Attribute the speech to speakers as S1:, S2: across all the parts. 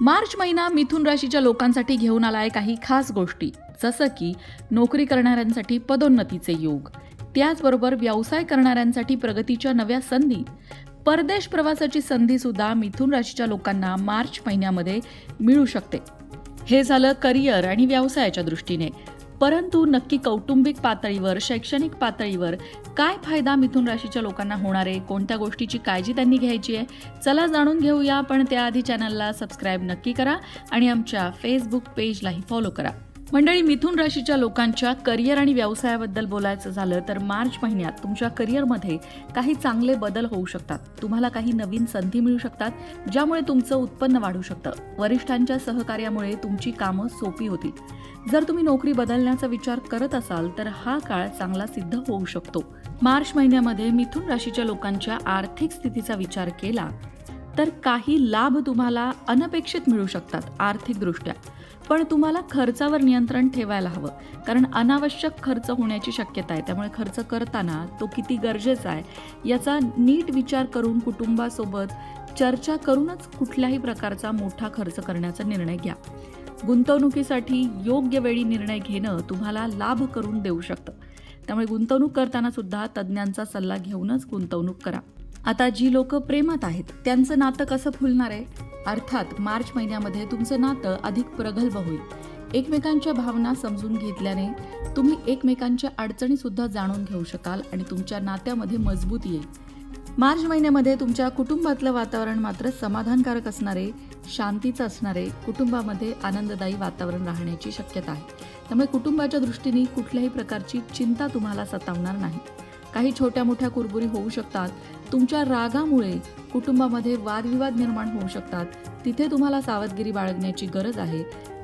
S1: मार्च महिना मिथुन राशीच्या लोकांसाठी घेऊन आलाय काही खास गोष्टी जसं की नोकरी करणाऱ्यांसाठी पदोन्नतीचे योग. त्याचबरोबर व्यवसाय करणाऱ्यांसाठी प्रगतीच्या नव्या संधी. परदेश प्रवासाची संधी सुद्धा मिथुन राशीच्या लोकांना मार्च महिन्यामध्ये मिळू शकते. हे झालं करिअर आणि व्यवसायाच्या दृष्टीने. परंतु नक्की कौटुंबिक पातळीवर शैक्षणिक पातळीवर काय फायदा मिथुन राशीच्या लोकांना होणार आहे? कोणत्या गोष्टीची काळजी त्यांनी घ्यायची आहे? चला जाणून घेऊया पण त्याआधी चॅनलला सबस्क्राईब नक्की करा आणि आमच्या फेसबुक पेजलाही फॉलो करा. मंडळी मिथुन राशीच्या लोकांच्या करिअर आणि व्यवसायाबद्दल बोलायचं झालं तर मार्च महिन्यात तुमच्या करिअरमध्ये काही चांगले बदल होऊ शकतात. तुम्हाला काही नवीन संधी मिळू शकतात ज्यामुळे तुमचं उत्पन्न वाढू शकतं. वरिष्ठांच्या सहकार्यामुळे तुमची कामं सोपी होतील. जर तुम्ही नोकरी बदलण्याचा विचार करत असाल तर हा काळ चांगला सिद्ध होऊ शकतो. मार्च महिन्यामध्ये मिथुन राशीच्या लोकांच्या आर्थिक स्थितीचा विचार केला तर काही लाभ तुम्हाला अनपेक्षित मिळू शकतात आर्थिकदृष्ट्या. पण तुम्हाला खर्चावर नियंत्रण ठेवायला हवं. कारण अनावश्यक खर्च होण्याची शक्यता आहे. त्यामुळे खर्च करताना तो किती गरजेचा आहे याचा नीट विचार करून कुटुंबासोबत चर्चा करूनच कुठल्याही प्रकारचा मोठा खर्च करण्याचा निर्णय घ्या. गुंतवणुकीसाठी योग्य वेळी निर्णय घेणं तुम्हाला लाभ करून देऊ शकतं. त्यामुळे गुंतवणूक करताना सुद्धा तज्ज्ञांचा सल्ला घेऊनच गुंतवणूक करा. आता जी लोक प्रेमात आहेत त्यांचं नातं कसं फुलणार आहे? अर्थात मार्च महिन्यामध्ये तुमचं नातं अधिक प्रगल्भ होईल. एकमेकांच्या भावना समजून घेतल्याने तुम्ही एकमेकांच्या अडचणी सुद्धा जाणून घेऊ शकाल आणि तुमच्या नात्यामध्ये मजबूत येईल. मार्च महिन्यामध्ये तुमच्या कुटुंबातलं वातावरण मात्र समाधानकारक असणारे शांतीचं असणारे कुटुंबामध्ये आनंददायी वातावरण राहण्याची शक्यता आहे. त्यामुळे कुटुंबाच्या दृष्टीने कुठल्याही प्रकारची चिंता तुम्हाला सतावणार नाही. काही छोट्या मोठ्या कुरबुरी होऊ शकतात. तुमच्या रागामुळे कुटुंबामध्ये वादविवाद निर्माण होऊ शकतात. तिथे तुम्हाला सावधगिरी बाळगण्याची गरज आहे.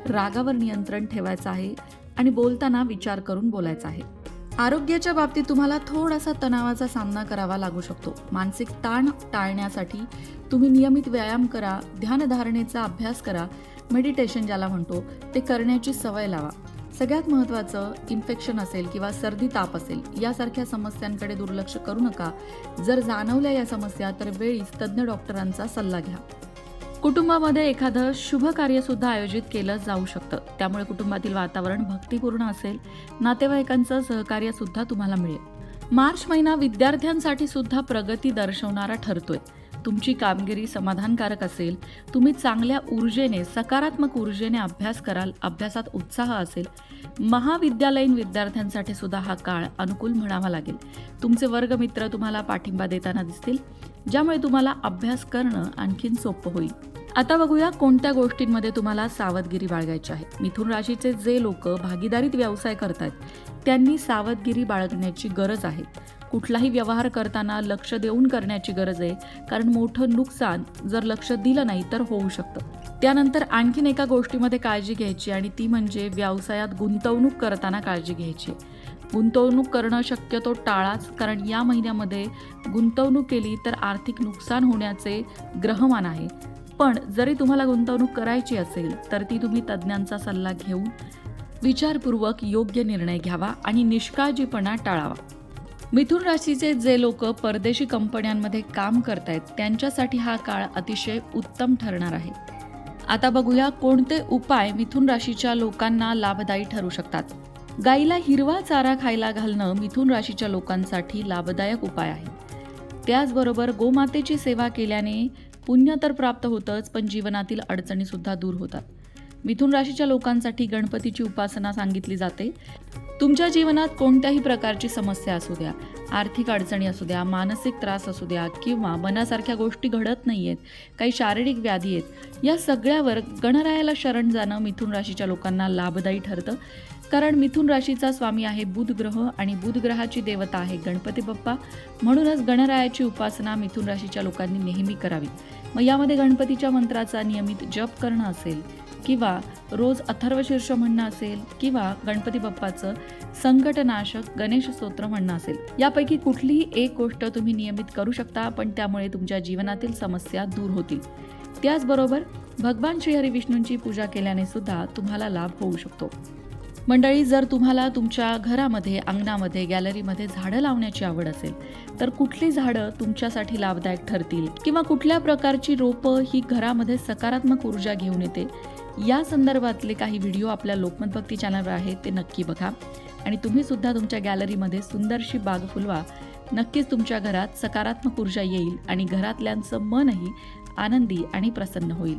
S1: रागावर नियंत्रण ठेवायचं आहे आणि बोलताना विचार करून बोलायचं आहे. आरोग्याच्या बाबतीत तुम्हाला थोडासा तणावाचा सामना करावा लागू शकतो. मानसिक ताण टाळण्यासाठी तुम्ही नियमित व्यायाम करा ध्यानधारणेचा अभ्यास करा. मेडिटेशन ज्याला म्हणतो ते करण्याची सवय लावा. सगळ्यात महत्त्वाचं इन्फेक्शन असेल किंवा सर्दी ताप असेल यासारख्या समस्यांकडे दुर्लक्ष करू नका. जर जाणवल्या या समस्या तर वेळीच तज्ज्ञ डॉक्टरांचा सल्ला घ्या. कुटुंबामध्ये एखादं शुभ कार्यसुद्धा आयोजित केलं जाऊ शकतं. त्यामुळे कुटुंबातील वातावरण भक्तिपूर्ण असेल. नातेवाईकांचं सहकार्यसुद्धा तुम्हाला मिळेल. मार्च महिना विद्यार्थ्यांसाठी सुद्धा प्रगती दर्शवणारा ठरतोय. तुमची कामगिरी समाधानकारक असेल तुम्ही चांगल्या ऊर्जेने सकारात्मक ऊर्जेने अभ्यास कराल अभ्यासात उत्साह असेल. महाविद्यालयीन विद्यार्थ्यांसाठी सुद्धा हा काळ अनुकूल म्हणावा लागेल. तुमचे वर्गमित्र तुम्हाला पाठिंबा देताना दिसतील ज्यामुळे तुम्हाला अभ्यास करणं आणखीन सोपं होईल. आता बघूया कोणत्या गोष्टींमध्ये तुम्हाला सावधगिरी बाळगायची आहे. मिथुन राशीचे जे लोक भागीदारीत व्यवसाय करतात त्यांनी सावधगिरी बाळगण्याची गरज आहे. कुठलाही व्यवहार करताना लक्ष देऊन करण्याची गरज आहे. कारण मोठं नुकसान जर लक्ष दिलं नाही तर होऊ शकतं. त्यानंतर आणखीन एका गोष्टीमध्ये काळजी घ्यायची आणि ती म्हणजे व्यवसायात गुंतवणूक करताना काळजी घ्यायची. गुंतवणूक करणं शक्यतो टाळाच कारण या महिन्यामध्ये गुंतवणूक केली तर आर्थिक नुकसान होण्याचे ग्रहमान आहे. पण जरी तुम्हाला गुंतवणूक करायची असेल तर ती तुम्ही तज्ज्ञांचा सल्ला घेऊन विचारपूर्वक योग्य निर्णय घ्यावा आणि निष्काळजीपणा टाळावा. मिथुन राशीचे जे लोक परदेशी कंपन्यांमध्ये काम करतायत त्यांच्यासाठी हा काळ अतिशय उत्तम ठरणार आहे. आता बघूया कोणते उपाय मिथुन राशीच्या लोकांना लाभदायी ठरू शकतात. गाईला हिरवा चारा खायला घालणं मिथुन राशीच्या लोकांसाठी लाभदायक उपाय आहे. त्याचबरोबर गोमातेची सेवा केल्याने पुण्य तर प्राप्त होतंच पण जीवनातील अडचणीसुद्धा दूर होतात. मिथुन राशीच्या लोकांसाठी गणपतीची उपासना सांगितली जाते. तुमच्या जीवनात कोणत्याही प्रकारची समस्या असू द्या आर्थिक अडचणी असू द्या मानसिक त्रास असू द्या किंवा मनासारख्या गोष्टी घडत नाही आहेत काही शारीरिक व्याधी आहेत या सगळ्यावर गणरायाला शरण जाणं मिथुन राशीच्या लोकांना लाभदायी ठरतं. कारण मिथुन राशीचा स्वामी आहे बुध ग्रह आणि बुध ग्रहाची देवता आहे गणपती बाप्पा. म्हणूनच गणरायाची उपासना मिथुन राशीच्या लोकांनी नेहमी करावी. मग यामध्ये गणपतीच्या मंत्राचा नियमित जप करणं असेल किंवा रोज अथर्वशीर्ष म्हणणं असेल किंवा गणपती बाप्पाचं संकटनाशक गणेश स्तोत्र म्हणणं असेल. यापैकी कुठलीही एक गोष्ट तुम्ही नियमित करू शकता पण त्यामुळे तुमच्या जीवनातील समस्या दूर होतील. त्याचबरोबर भगवान श्रीहरी विष्णूंची पूजा केल्याने सुद्धा तुम्हाला लाभ होऊ शकतो. मंडळी जर तुम्हाला तुमच्या घरामध्ये अंगणामध्ये गॅलरीमध्ये झाडं लावण्याची आवड असेल तर कुठली झाडं तुमच्यासाठी लाभदायक ठरतील किंवा कुठल्या प्रकारची रोपं ही घरामध्ये सकारात्मक ऊर्जा घेऊन येते या संदर्भातले काही व्हिडिओ आपल्या लोकमत भक्ती चॅनलवर आहेत ते नक्की बघा. आणि तुम्ही सुद्धा तुमच्या गॅलरीमध्ये सुंदरशी बाग फुलवा. नक्कीच तुमच्या घरात सकारात्मक ऊर्जा येईल आणि घरातल्यांचं मनही आनंदी आणि प्रसन्न होईल.